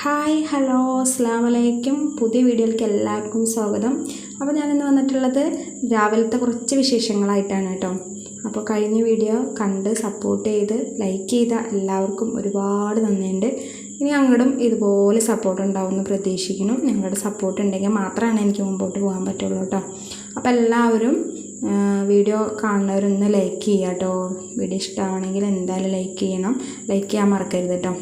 Hi hello അസ്സാം വലൈക്കും പുതിയ വീഡിയോയിലേക്ക് എല്ലാവർക്കും സ്വാഗതം. അപ്പോൾ ഞാനിന്ന് വന്നിട്ടുള്ളത് രാവിലത്തെ കുറച്ച് വിശേഷങ്ങളായിട്ടാണ് കേട്ടോ. അപ്പോൾ കഴിഞ്ഞ വീഡിയോ കണ്ട് സപ്പോർട്ട് ചെയ്ത് ലൈക്ക് ചെയ്ത എല്ലാവർക്കും ഒരുപാട് നന്ദിയുണ്ട്. ഇനി ഞങ്ങളും ഇതുപോലെ സപ്പോർട്ട് ഉണ്ടാവുമെന്ന് പ്രതീക്ഷിക്കുന്നു. ഞങ്ങളുടെ സപ്പോർട്ട് ഉണ്ടെങ്കിൽ മാത്രമാണ് എനിക്ക് മുമ്പോട്ട് പോകാൻ പറ്റുള്ളൂ കേട്ടോ. അപ്പോൾ എല്ലാവരും വീഡിയോ കാണുന്നവരൊന്ന് ലൈക്ക് ചെയ്യുക കേട്ടോ. വീഡിയോ ഇഷ്ടമാണെങ്കിൽ എന്തായാലും ലൈക്ക് ചെയ്യണം. ലൈക്ക് ചെയ്യാൻ മറക്കരുത് കേട്ടോ.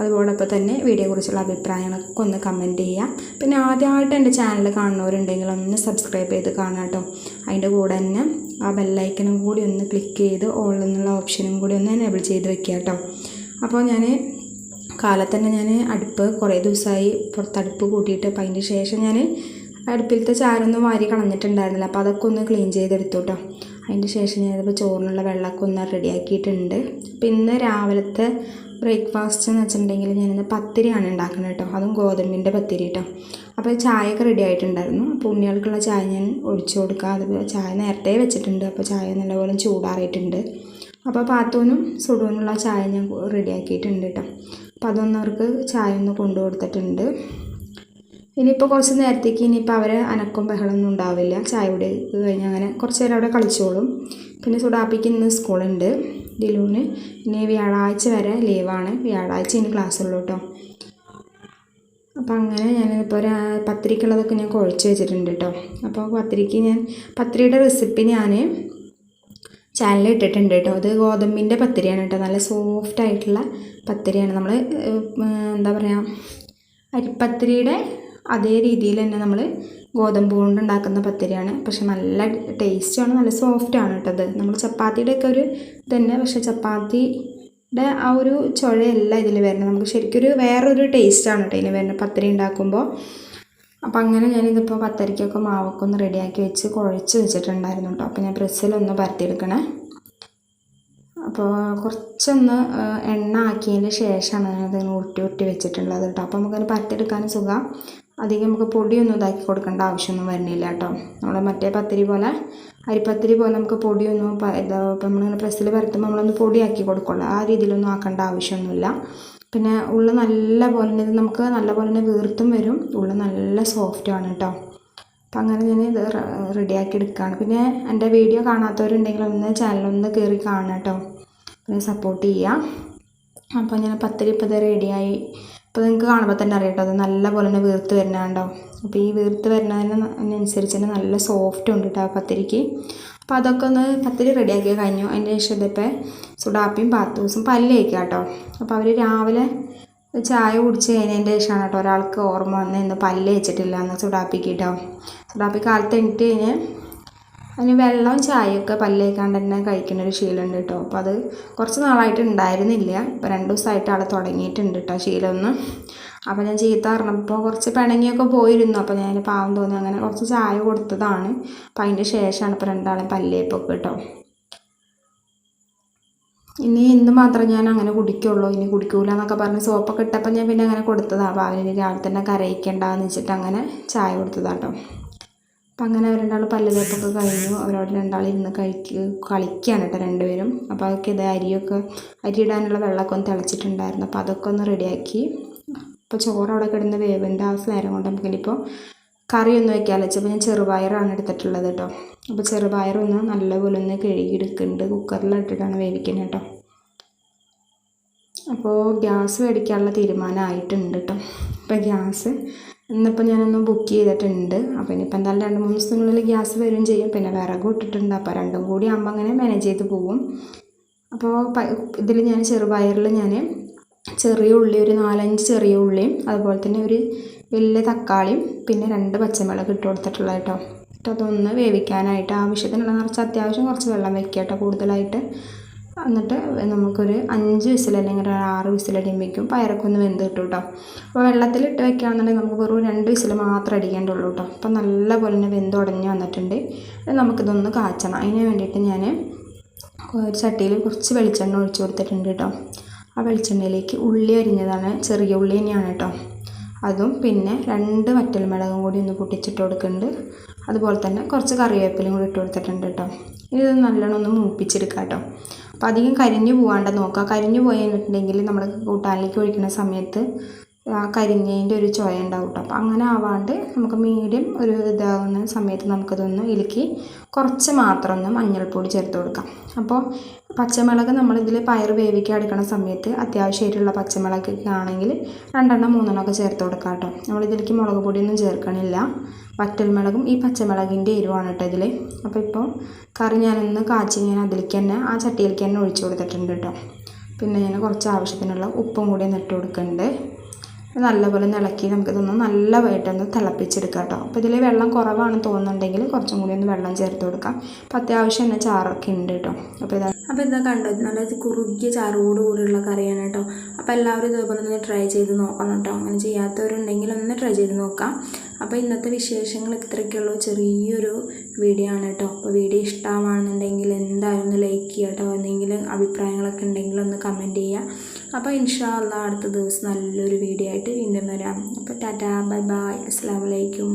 അതുപോലൊപ്പം തന്നെ വീഡിയോയെക്കുറിച്ചുള്ള അഭിപ്രായങ്ങളൊക്കെ ഒന്ന് കമന്റ് ചെയ്യാം. പിന്നെ ആദ്യമായിട്ട് എന്റെ ചാനൽ കാണുന്നവരുണ്ടെങ്കിൽ ഒന്ന് സബ്സ്ക്രൈബ് ചെയ്ത് കാണാം കേട്ടോ അതിന്റെ കൂടെ തന്നെ ആ ബെല്ലൈക്കനും കൂടി ഒന്ന് ക്ലിക്ക് ചെയ്ത് ഓൾ എന്നുള്ള ഓപ്ഷനും കൂടി ഒന്ന് എനേബിൾ ചെയ്ത് വെക്കുക കേട്ടോ അപ്പോൾ ഞാൻ കാലത്ത് തന്നെ ഞാൻ അടുപ്പ് കുറേ ദിവസമായി പുറത്തടുപ്പ് കൂട്ടിയിട്ട് അപ്പോൾ അതിന്റെ ശേഷം ഞാൻ അടുപ്പിലത്തെ ചാരൊന്നും വാരി കളഞ്ഞിട്ടുണ്ടായിരുന്നില്ല. അപ്പോൾ അതൊക്കെ ഒന്ന് ക്ലീൻ ചെയ്തെടുത്തു കേട്ടോ അതിന്റെ ശേഷം ഞാനിപ്പോൾ ചോറിനുള്ള വെള്ളമൊക്കെ ഒന്ന് റെഡിയാക്കിയിട്ടുണ്ട്. ഇന്ന് രാവിലത്തെ ബ്രേക്ക്ഫാസ്റ്റ് എന്ന് വെച്ചിട്ടുണ്ടെങ്കിൽ ഞാനിന്ന് പത്തിരിയാണ് ഉണ്ടാക്കുന്നത് കേട്ടോ. അതും ഗോതമ്പിന്റെ പത്തിരി കേട്ടോ. അപ്പോൾ ചായയൊക്കെ റെഡി ആയിട്ടുണ്ടായിരുന്നു. അപ്പോൾ ഉണ്ണികൾക്കുള്ള ചായ ഞാൻ ഒഴിച്ചു കൊടുക്കുക അതുപോലെ ചായ നേരത്തെ വെച്ചിട്ടുണ്ട്. അപ്പോൾ ചായ നല്ലപോലെ ചൂടാറിയിട്ടുണ്ട്. അപ്പോൾ പാത്തോനും സുഡൂനുള്ള ചായ ഞാൻ റെഡിയാക്കിയിട്ടുണ്ട് കേട്ടോ. അപ്പോൾ അതൊന്നും അവർക്ക് ചായ ഒന്ന് കൊണ്ടു കൊടുത്തിട്ടുണ്ട്. ഇനിയിപ്പോൾ കുറച്ച് നേരത്തേക്ക് ഇനിയിപ്പോൾ അവരെ അനക്കും ബഹളമൊന്നും ഉണ്ടാവില്ല. ചായ കുടി കഴിഞ്ഞ് അങ്ങനെ കുറച്ച് നേരം അവിടെ കളിച്ചോളും. പിന്നെ സുഡാപ്പിക്ക് ഇന്ന് സ്കൂളുണ്ട്. ഡിലൂന് ഇനി വ്യാഴാഴ്ച വരെ ലീവാണ്. വ്യാഴാഴ്ച ഇനി ക്ലാസ് ഉള്ളൂ കേട്ടോ അപ്പോൾ അങ്ങനെ ഞാനിപ്പോൾ ഒരു പത്തിരിക്കുള്ളതൊക്കെ ഞാൻ കുഴച്ച് വെച്ചിട്ടുണ്ട് കേട്ടോ അപ്പോൾ പത്തിരിക്ക് ഞാൻ പത്തിരിയുടെ റെസിപ്പി ഞാൻ ചാനലിൽ ഇട്ടിട്ടുണ്ട് കേട്ടോ അത് ഗോതമ്പിന്റെ പത്തിരിയാണ് കേട്ടോ നല്ല സോഫ്റ്റ് ആയിട്ടുള്ള പത്തിരിയാണ്. നമ്മൾ എന്താ പറയുക അരിപ്പത്തിരിയുടെ അതേ രീതിയിൽ തന്നെ നമ്മൾ ഗോതമ്പ് കൊണ്ട് ഉണ്ടാക്കുന്ന പത്തിരിയാണ്. പക്ഷെ നല്ല ടേസ്റ്റാണ് നല്ല സോഫ്റ്റാണ് കേട്ടത് നമ്മൾ ചപ്പാത്തിയുടെ ഒക്കെ ഒരു തന്നെ പക്ഷെ ചപ്പാത്തിയുടെ ആ ഒരു ചുഴയല്ല ഇതിൽ വരുന്നത്. നമുക്ക് ശരിക്കും ഒരു വേറൊരു ടേസ്റ്റാണ് കേട്ടോ ഇതിന് വരുന്നത് പത്തിരി ഉണ്ടാക്കുമ്പോൾ. അപ്പോൾ അങ്ങനെ ഞാനിതിപ്പോൾ പത്തരിക്കൊക്കെ മാവൊക്കെ ഒന്ന് റെഡിയാക്കി വെച്ച് കുഴച്ച് വെച്ചിട്ടുണ്ടായിരുന്നു കേട്ടോ. അപ്പോൾ ഞാൻ പ്രസ്സിലൊന്ന് പരത്തിയെടുക്കണേ. അപ്പോൾ കുറച്ചൊന്ന് എണ്ണ ആക്കിയതിന്റെ ശേഷമാണ് ഞാനത് ഉരുട്ടി ഉരുട്ടി വെച്ചിട്ടുള്ളത് കേട്ടോ. അപ്പോൾ നമുക്കതിന് പരത്തിയെടുക്കാനും സുഖം. അധികം നമുക്ക് പൊടിയൊന്നും ഇതാക്കി കൊടുക്കേണ്ട ആവശ്യമൊന്നും വരുന്നില്ല കേട്ടോ. നമ്മൾ മറ്റേ പത്തിരി പോലെ അരിപ്പത്തിരി പോലെ നമുക്ക് പൊടിയൊന്നും ഇതാ ഇപ്പം നമ്മളിങ്ങനെ പ്രസ്സിൽ പരത്തുമ്പോൾ നമ്മളൊന്ന് പൊടിയാക്കി കൊടുക്കുള്ളൂ. ആ രീതിയിലൊന്നും ആക്കേണ്ട ആവശ്യമൊന്നുമില്ല. പിന്നെ ഉള്ള നല്ല പോലെ തന്നെ ഇത് നമുക്ക് നല്ല പോലെ തന്നെ വീർത്തും വരും. ഉള്ള നല്ല സോഫ്റ്റ് ആണ് കേട്ടോ. അപ്പം അങ്ങനെ ഞാൻ ഇത് റെഡിയാക്കി എടുക്കുകയാണ് പിന്നെ എന്റെ വീഡിയോ കാണാത്തവരുണ്ടെങ്കിൽ ഒന്ന് ചാനലൊന്ന് കയറി കാണാം കേട്ടോ. പിന്നെ സപ്പോർട്ട് ചെയ്യുക. അപ്പോൾ ഞാൻ പത്തിരി ഇപ്പോൾ ഇത് റെഡിയായി ഇപ്പോൾ നിങ്ങൾക്ക് കാണുമ്പോൾ തന്നെ അറിയാം കേട്ടോ അത് നല്ലപോലെ തന്നെ വീർത്ത് വരുന്നുണ്ടോ അപ്പോൾ ഈ വീർത്ത് വരുന്നതിനനുസരിച്ച് തന്നെ നല്ല സോഫ്റ്റ് ഉണ്ട് കേട്ടോ പത്തിരിക്ക്. അപ്പോൾ അതൊക്കെ ഒന്ന് പത്തിരി റെഡിയാക്കി കഴിഞ്ഞു. അതിന്റെ ശേഷം ഇതിപ്പോൾ സുഡാപ്പിയും പാത്തൂസും പല്ല് തേക്കുക കേട്ടോ അപ്പോൾ അവർ രാവിലെ ചായ കുടിച്ച് കഴിഞ്ഞതിന്റെ ശേഷമാണ് കേട്ടോ ഒരാൾക്ക് ഓർമ്മ വന്ന് ഇന്ന് പല്ല് വെച്ചിട്ടില്ല എന്ന് സുഡാപ്പിക്ക് കേട്ടോ സുഡാപ്പി കാലത്ത് എണീറ്റ് കഴിഞ്ഞ് അതിന് വെള്ളവും ചായയൊക്കെ പല്ലേക്കാണ്ട് തന്നെ കഴിക്കുന്ന ഒരു ശീലമുണ്ട് കേട്ടോ. അപ്പോൾ അത് കുറച്ച് നാളായിട്ട് ഉണ്ടായിരുന്നില്ല. ഇപ്പോൾ രണ്ട് ദിവസമായിട്ട് അവിടെ തുടങ്ങിയിട്ടുണ്ട് കേട്ടോ ശീലമൊന്ന്. അപ്പോൾ ഞാൻ ചീത്ത പറഞ്ഞപ്പോൾ കുറച്ച് പിണങ്ങിയൊക്കെ പോയിരുന്നു. അപ്പോൾ ഞാൻ പാവം തോന്നി. അങ്ങനെ കുറച്ച് ചായ കൊടുത്തതാണ്. അപ്പോൾ അതിന്റെ ശേഷമാണ് ഇപ്പോൾ രണ്ടാളും പല്ലേപ്പൊക്കെ കേട്ടോ. ഇനി ഇന്ന് മാത്രം ഞാൻ അങ്ങനെ കുടിക്കുള്ളൂ. ഇനി കുടിക്കൂല എന്നൊക്കെ പറഞ്ഞ് സോപ്പൊക്കെ ഇട്ടപ്പോൾ ഞാൻ പിന്നെ അങ്ങനെ കൊടുത്തതാണ് അപ്പോൾ അവരിനി രാവിലെ തന്നെ കരയിക്കേണ്ടെന്ന് വെച്ചിട്ട് അങ്ങനെ ചായ കൊടുത്തതാട്ടോ അപ്പം അങ്ങനെ അവർ രണ്ടാൾ പല്ല് തേപ്പൊക്കെ കഴിഞ്ഞു. അവരോട് രണ്ടാൾ ഇരുന്ന് കഴിക്കുക കളിക്കുകയാണ് കേട്ടോ രണ്ടുപേരും. അപ്പോൾ അതൊക്കെ ഇത് അരിയൊക്കെ അരി ഇടാനുള്ള വെള്ളമൊക്കെ ഒന്ന് തിളച്ചിട്ടുണ്ടായിരുന്നു. അപ്പോൾ അതൊക്കെ ഒന്ന് റെഡിയാക്കി. അപ്പോൾ ചോറ് അവിടെ കിടന്ന് വേവിന്റെ ആ നേരം കൊണ്ട് നമുക്കിനിപ്പോൾ കറിയൊന്നും വെക്കാമല്ലോ വെച്ചപ്പോൾ ഞാൻ ചെറുപയറാണ് എടുത്തിട്ടുള്ളത് കേട്ടോ. അപ്പോൾ ചെറുപയറൊന്ന് നല്ലപോലെ ഒന്ന് കഴുകിയെടുക്കുന്നുണ്ട്. കുക്കറിലിട്ടിട്ടാണ് വേവിക്കുന്നത് കേട്ടോ. അപ്പോൾ ഗ്യാസ് മേടിക്കാനുള്ള തീരുമാനമായിട്ടുണ്ട് കേട്ടോ. അപ്പോൾ ഗ്യാസ് ഇന്നിപ്പോൾ ഞാനൊന്ന് ബുക്ക് ചെയ്തിട്ടുണ്ട്. അപ്പോൾ ഇനിയിപ്പോൾ എന്തായാലും രണ്ട് മൂന്ന് ദിവസത്തിനുള്ളിൽ ഗ്യാസ് വരും ചെയ്യും. പിന്നെ വിറകും ഇട്ടിട്ടുണ്ട്. അപ്പോൾ രണ്ടും കൂടി ആകുമ്പോൾ അങ്ങനെ മാനേജ് ചെയ്ത് പോകും അപ്പോൾ ഇതിൽ ഞാൻ ചെറുപയറിൽ ഞാൻ ചെറിയ ഉള്ളി ഒരു നാലഞ്ച് ചെറിയ ഉള്ളിയും അതുപോലെ തന്നെ ഒരു വലിയ തക്കാളിയും പിന്നെ രണ്ട് പച്ചമുളക് ഇട്ട് കൊടുത്തിട്ടുള്ളത് കേട്ടോ. എന്നിട്ട് അതൊന്ന് വേവിക്കാനായിട്ട് ആവശ്യത്തിനുള്ള നിറച്ച് അത്യാവശ്യം കുറച്ച് വെള്ളം വെക്കുക കേട്ടോ കൂടുതലായിട്ട്. എന്നിട്ട് നമുക്കൊരു അഞ്ച് വിസിൽ അല്ലെങ്കിൽ ഒരു ആറ് വിസിലടിയുമ്പോഴേക്കും പയറൊക്കെ ഒന്ന് വെന്ത് കിട്ടും കേട്ടോ അപ്പോൾ വെള്ളത്തിലിട്ട് വെക്കുകയാണെന്നുണ്ടെങ്കിൽ നമുക്ക് വെറും രണ്ട് വിസിൽ മാത്രം അടിക്കേണ്ടുള്ളൂ കേട്ടോ അപ്പോൾ നല്ലപോലെ തന്നെ വെന്ത് ഉടഞ്ഞ് വന്നിട്ടുണ്ട്. നമുക്കിതൊന്ന് കാച്ചണം. അതിന് വേണ്ടിയിട്ട് ഞാൻ ഒരു ചട്ടിയിൽ കുറച്ച് വെളിച്ചെണ്ണ ഒഴിച്ച് കൊടുത്തിട്ടുണ്ട് കേട്ടോ ആ വെളിച്ചെണ്ണയിലേക്ക് ഉള്ളി അരിഞ്ഞതാണ്. ചെറിയ ഉള്ളി തന്നെയാണ് കേട്ടോ അതും പിന്നെ രണ്ട് വറ്റൽമുളകും കൂടി ഒന്ന് പൊട്ടിച്ചിട്ട് കൊടുക്കുന്നുണ്ട്. അതുപോലെ തന്നെ കുറച്ച് കറിവേപ്പിലയും കൂടി ഇട്ട് കൊടുത്തിട്ടുണ്ട് കേട്ടോ ഇത് നല്ലോണം ഒന്ന് മൂപ്പിച്ചെടുക്കാം കേട്ടോ അപ്പോൾ അധികം കരിഞ്ഞു പോകാണ്ട് നോക്കുക കരിഞ്ഞു പോയിട്ടുണ്ടെങ്കിൽ നമ്മൾ കൂട്ടാനിലേക്ക് ഒഴിക്കുന്ന സമയത്ത് ആ കരിഞ്ഞതിന്റെ ഒരു ചുവ ഉണ്ടാവും കേട്ടോ. അപ്പോൾ അങ്ങനെ ആവാണ്ട് നമുക്ക് മീഡിയം ഒരു ഇതാകുന്ന സമയത്ത് നമുക്കതൊന്ന് ഇലക്കി കുറച്ച് മാത്രം ഒന്ന് മഞ്ഞൾപ്പൊടി ചേർത്ത് കൊടുക്കാം. അപ്പോൾ പച്ചമുളക് നമ്മളിതിൽ പയർ വേവിക്കാൻ എടുക്കുന്ന സമയത്ത് അത്യാവശ്യമായിട്ടുള്ള പച്ചമുളക് ആണെങ്കിൽ രണ്ടെണ്ണം മൂന്നെണ്ണം ഒക്കെ ചേർത്ത് കൊടുക്കാം കേട്ടോ. നമ്മളിതിലേക്ക് മുളക് പൊടിയൊന്നും ചേർക്കണില്ല. വറ്റൽമുളകും ഈ പച്ചമുളകിന്റെ എരിവാണ് കേട്ടോ ഇതിൽ. അപ്പോൾ ഇപ്പോൾ കറി ഞാനൊന്ന് കാച്ചി ഞാൻ അതിലേക്ക് തന്നെ ആ ചട്ടിയിലേക്ക് തന്നെ ഒഴിച്ചു കൊടുത്തിട്ടുണ്ട് കേട്ടോ. പിന്നെ ഞാൻ കുറച്ച് ആവശ്യത്തിനുള്ള ഉപ്പും കൂടി ഒന്ന് ഇട്ട് കൊടുക്കുന്നുണ്ട്. നല്ലപോലെ ഒന്ന് ഇളക്കി നമുക്കിതൊന്ന് നല്ലതായിട്ടൊന്ന് തിളപ്പിച്ചെടുക്കാം കേട്ടോ അപ്പോൾ ഇതിൽ വെള്ളം കുറവാണെന്ന് തോന്നുന്നുണ്ടെങ്കിൽ കുറച്ചും കൂടി ഒന്ന് വെള്ളം ചേർത്ത് കൊടുക്കാം. അപ്പോൾ അത്യാവശ്യം തന്നെ ചാറൊക്കെ ഉണ്ട് കേട്ടോ. അപ്പോൾ ഇതാ അപ്പോൾ ഇതാ കണ്ടോ നല്ല കുറുകിയ ചാറോട് കൂടിയുള്ള കറിയാണ് കേട്ടോ. അപ്പോൾ എല്ലാവരും ഇതേപോലെ ഒന്ന് ട്രൈ ചെയ്ത് നോക്കണം കേട്ടോ. അങ്ങനെ ചെയ്യാത്തവരുണ്ടെങ്കിൽ ഒന്ന് ട്രൈ ചെയ്ത് നോക്കാം. അപ്പോൾ ഇന്നത്തെ വിശേഷങ്ങൾ ഇത്രയ്ക്കുള്ളൂ ചെറിയൊരു വീഡിയോ ആണ് കേട്ടോ. അപ്പോൾ വീഡിയോ ഇഷ്ടമാണെന്നുണ്ടെങ്കിൽ എന്തായാലും ഒന്ന് ലൈക്ക് ചെയ്യുക കേട്ടോ എന്തെങ്കിലും അഭിപ്രായങ്ങളൊക്കെ ഉണ്ടെങ്കിൽ ഒന്ന് കമന്റ് ചെയ്യുക. അപ്പോൾ ഇൻഷാ അള്ളാ അടുത്ത ദിവസം നല്ലൊരു വീഡിയോ ആയിട്ട് വീണ്ടും വരാം. അപ്പോൾ ടാറ്റാ ബൈ ബൈ. അസ്സാം വലൈക്കും